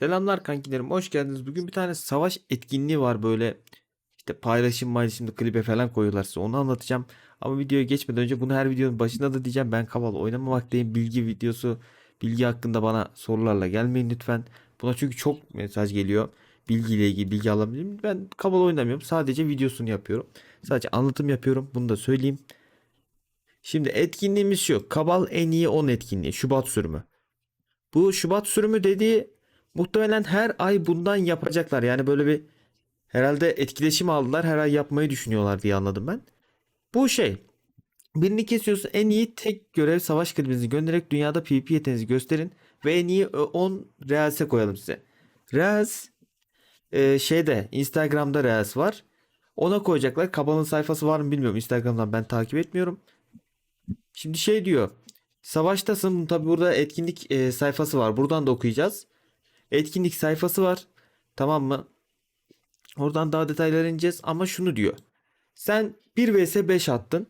Selamlar kankilerim, hoş geldiniz. Bugün bir tane savaş etkinliği var böyle işte paylaşım paylaşımda klibe falan koyuyorlar size onu anlatacağım. Ama videoya geçmeden önce bunu her videonun başında da diyeceğim ben kaval oynamamaktayım. Bilgi videosu, bilgi hakkında bana sorularla gelmeyin lütfen. Buna çünkü çok mesaj geliyor. Bilgiyle ilgili bilgi alabilirim. Ben kaval oynamıyorum. Sadece videosunu yapıyorum. Sadece anlatım yapıyorum. Bunu da söyleyeyim. Şimdi etkinliğimiz şu. Kabal en iyi 10 etkinliği. Şubat sürümü. Bu Şubat sürümü dediği muhtemelen her ay bundan yapacaklar. Yani böyle bir herhalde etkileşim aldılar. Her ay yapmayı düşünüyorlar diye anladım ben. Bu şey birini kesiyorsun en iyi tek görev savaş klibinizi göndererek dünyada PvP yeteneğinizi gösterin ve en iyi 10 Reels'e koyalım size. Reels e, şeyde Instagram'da Reels var. Ona koyacaklar. Kabal'ın sayfası var mı bilmiyorum. Instagram'dan ben takip etmiyorum. Şimdi şey diyor. Savaştasın. Tabi burada etkinlik e, sayfası var. Buradan da okuyacağız. Etkinlik sayfası var. Tamam mı? Oradan daha detaylara ineceğiz. Ama şunu diyor. Sen 1 vs 5 attın.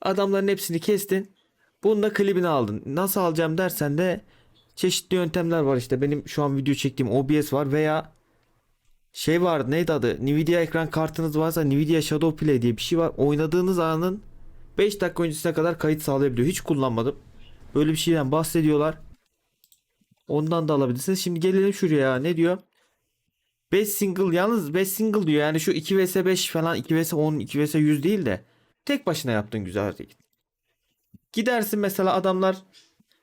Adamların hepsini kestin. Bunun da klibini aldın. Nasıl alacağım dersen de çeşitli yöntemler var işte. Benim şu an video çektiğim OBS var veya şey var neydi adı? Nvidia ekran kartınız varsa Nvidia Shadow Play diye bir şey var. Oynadığınız anın 5 dakika öncesine kadar kayıt sağlayabiliyor. Hiç kullanmadım. Böyle bir şeyden bahsediyorlar. Ondan da alabilirsiniz. Şimdi gelelim şuraya. Ne diyor? 5 single yalnız 5 single diyor. Yani şu 2 vs 5 falan 2 vs 10 2 vs 100 değil de tek başına yaptığın güzel hareket. Gidersin mesela adamlar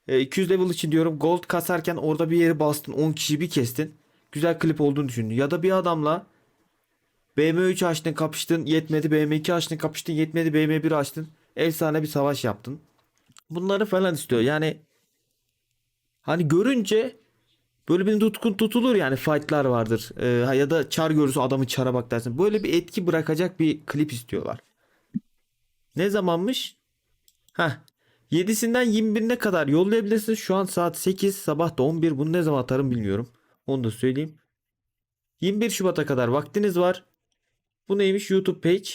e, 200 level için diyorum gold kasarken orada bir yeri bastın 10 kişi bir kestin. Güzel klip olduğunu düşündün. Ya da bir adamla BM3 açtın kapıştın yetmedi BM2 açtın kapıştın yetmedi BM1 açtın. Efsane bir savaş yaptın. Bunları falan istiyor. Yani hani görünce böyle bir tutkun tutulur yani fightlar vardır. Ee, ya da çar görürse adamı çara bak dersin. Böyle bir etki bırakacak bir klip istiyorlar. Ne zamanmış? Heh. 7'sinden 21'ine kadar yollayabilirsin. Şu an saat 8 sabah da 11. Bunu ne zaman atarım bilmiyorum. Onu da söyleyeyim. 21 Şubat'a kadar vaktiniz var. Bu neymiş? YouTube page.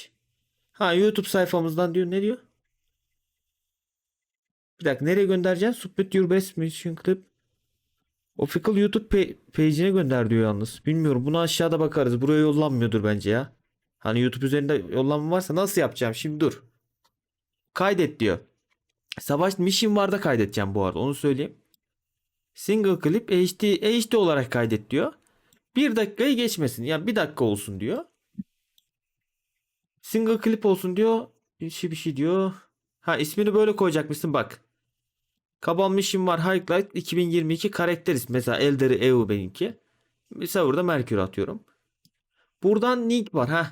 Ha YouTube sayfamızdan diyor. Ne diyor? Bir dakika nereye göndereceğim? Submit your best mission clip. Official YouTube pa- page'ine gönder diyor yalnız. Bilmiyorum. Buna aşağıda bakarız. Buraya yollanmıyordur bence ya. Hani YouTube üzerinde yollanma varsa nasıl yapacağım? Şimdi dur. Kaydet diyor. Savaş mission var da kaydedeceğim bu arada. Onu söyleyeyim. Single clip HD, HD olarak kaydet diyor. Bir dakikayı geçmesin. Yani bir dakika olsun diyor. Single clip olsun diyor. Bir şey bir şey diyor. Ha ismini böyle koyacakmışsın bak. Kabal Mission var Highlight 2022 karakter ismi. Mesela Elder'i EU benimki. Mesela burada Merkür atıyorum. Buradan link var ha.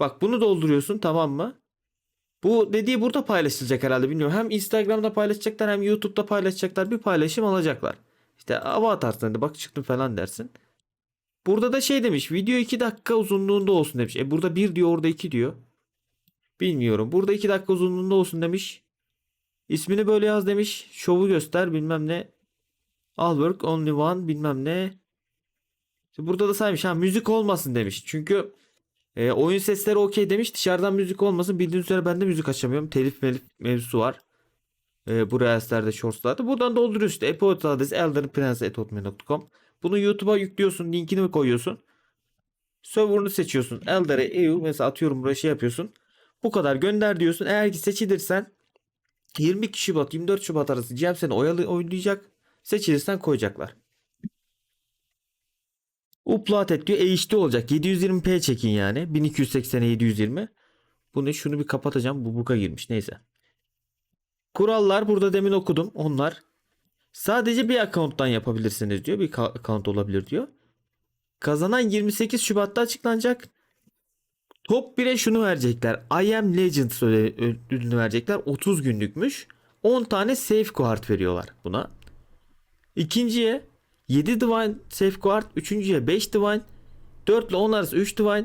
Bak bunu dolduruyorsun tamam mı? Bu dediği burada paylaşılacak herhalde bilmiyorum. Hem Instagram'da paylaşacaklar hem YouTube'da paylaşacaklar. Bir paylaşım alacaklar. İşte hava atarsın hadi bak çıktım falan dersin. Burada da şey demiş video 2 dakika uzunluğunda olsun demiş. E burada 1 diyor orada 2 diyor. Bilmiyorum. Burada 2 dakika uzunluğunda olsun demiş. İsmini böyle yaz demiş. Şovu göster bilmem ne. All work only one bilmem ne. İşte burada da saymış ha müzik olmasın demiş. Çünkü e, oyun sesleri okey demiş. Dışarıdan müzik olmasın. Bildiğiniz üzere ben de müzik açamıyorum. Telif melif mevzusu var. E, bu Reels'lerde, Shorts'larda. Buradan dolduruyorsun işte. Epoet adresi elderprince.com Bunu YouTube'a yüklüyorsun. Linkini koyuyorsun. Server'ını seçiyorsun. Elder'e EU mesela atıyorum buraya şey yapıyorsun. Bu kadar gönder diyorsun. Eğer ki seçilirsen 22 Şubat 24 Şubat arası GM seni oyalı oynayacak. Seçilirsen koyacaklar. Upload et diyor. HD olacak. 720p çekin yani. 1280'e 720. Bu ne? Şunu bir kapatacağım. Bu buka girmiş. Neyse. Kurallar burada demin okudum. Onlar. Sadece bir account'tan yapabilirsiniz diyor. Bir account olabilir diyor. Kazanan 28 Şubat'ta açıklanacak. Top 1'e şunu verecekler. I am Legend ödülünü verecekler. 30 günlükmüş. 10 tane safeguard veriyorlar buna. İkinciye 7 divine safeguard. Üçüncüye 5 divine. 4 ile 10 arası 3 divine.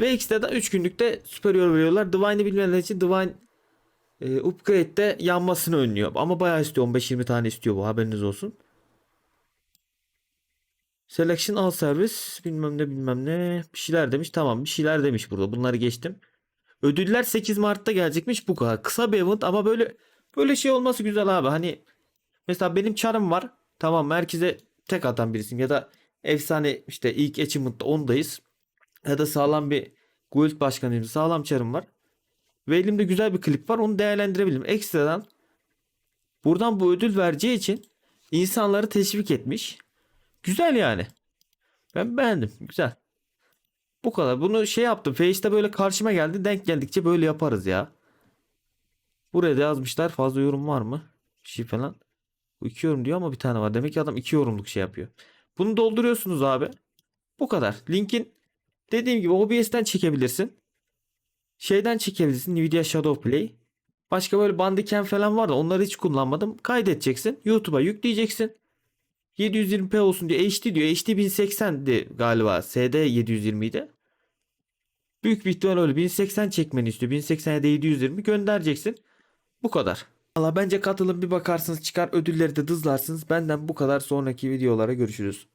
Ve de 3 günlükte superior veriyorlar. Divine'i bilmeyenler için Divine e, upgrade'de yanmasını önlüyor. Ama bayağı istiyor. 15-20 tane istiyor bu haberiniz olsun. Selection all service bilmem ne bilmem ne bir şeyler demiş. Tamam bir şeyler demiş burada. Bunları geçtim. Ödüller 8 Mart'ta gelecekmiş bu kadar. Kısa bir event ama böyle böyle şey olması güzel abi. Hani mesela benim çarım var. Tamam merkeze tek atan birisiyim ya da efsane işte ilk achievement'ta ondayız. Ya da sağlam bir guild başkanıyım. Sağlam çarım var. Ve elimde güzel bir klip var. Onu değerlendirebilirim. Ekstradan buradan bu ödül vereceği için insanları teşvik etmiş. Güzel yani. Ben beğendim. Güzel. Bu kadar. Bunu şey yaptım. Face'te böyle karşıma geldi. Denk geldikçe böyle yaparız ya. Buraya da yazmışlar. Fazla yorum var mı? Bir şey falan. Bu iki yorum diyor ama bir tane var. Demek ki adam iki yorumluk şey yapıyor. Bunu dolduruyorsunuz abi. Bu kadar. Linkin dediğim gibi OBS'ten çekebilirsin. Şeyden çekebilirsin. Nvidia Shadow Play. Başka böyle Bandicam falan var da onları hiç kullanmadım. Kaydedeceksin. YouTube'a yükleyeceksin. 720p olsun diyor. HD diyor. HD 1080'di galiba. SD 720 idi. Büyük bir ihtimal öyle. 1080 çekmeni istiyor. 1080 ya da 720 göndereceksin. Bu kadar. Valla bence katılın bir bakarsınız çıkar ödülleri de dızlarsınız. Benden bu kadar sonraki videolara görüşürüz.